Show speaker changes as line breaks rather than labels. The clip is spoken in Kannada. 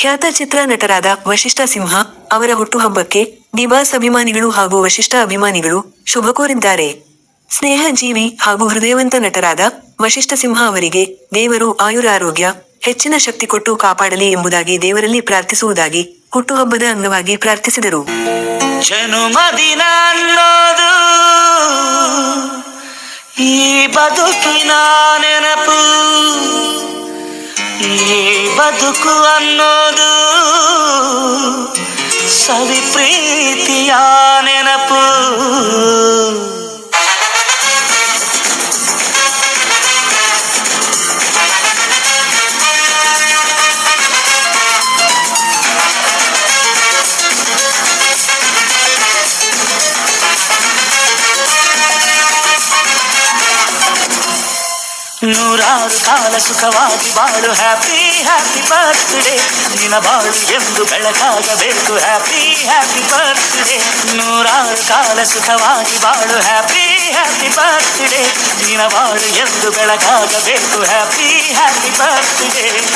ಖ್ಯಾತ ಚಿತ್ರ ನಟರಾದ ವಶಿಷ್ಠ ಸಿಂಹ ಅವರ ಹುಟ್ಟುಹಬ್ಬಕ್ಕೆ ನಿವಾಸ್ ಅಭಿಮಾನಿಗಳು ಹಾಗೂ ವಶಿಷ್ಠ ಅಭಿಮಾನಿಗಳು ಶುಭ ಕೋರಿದ್ದಾರೆ. ಸ್ನೇಹಜೀವಿ ಹಾಗೂ ಹೃದಯವಂತ ನಟರಾದ ವಶಿಷ್ಠ ಸಿಂಹ ಅವರಿಗೆ ದೇವರು ಆಯುರಾರೋಗ್ಯ, ಹೆಚ್ಚಿನ ಶಕ್ತಿ ಕೊಟ್ಟು ಕಾಪಾಡಲಿ ಎಂಬುದಾಗಿ ದೇವರಲ್ಲಿ ಪ್ರಾರ್ಥಿಸುವುದಾಗಿ ಹುಟ್ಟುಹಬ್ಬದ ಅಂಗವಾಗಿ ಪ್ರಾರ್ಥಿಸಿದರು.
ಈ ಬದುಕಿನ ಬದುಕು ಅನ್ನೋದು ಸವಿ ಪ್ರೀತಿಯ ನೆನಪು. ನೂರಾರು ಕಾಲ ಸುಖವಾಗಿ ಬಾಳು. ಹ್ಯಾಪಿ ಹ್ಯಾಪಿ ಬರ್ತ್ಡೇ ದಿನ ಬಾಳು ಎಂದು ಬೆಳಕಾಗಬೇಕು. ಹ್ಯಾಪಿ ಹ್ಯಾಪಿ ಬರ್ತ್ಡೇ ನೂರಾರು ಕಾಲ ಸುಖವಾಗಿ ಬಾಳು. ಹ್ಯಾಪಿ ಹ್ಯಾಪಿ ಬರ್ತ್ಡೇ ದಿನ ಬಾಳು ಎಂದು ಬೆಳಕಾಗಬೇಕು. Happy happy birthday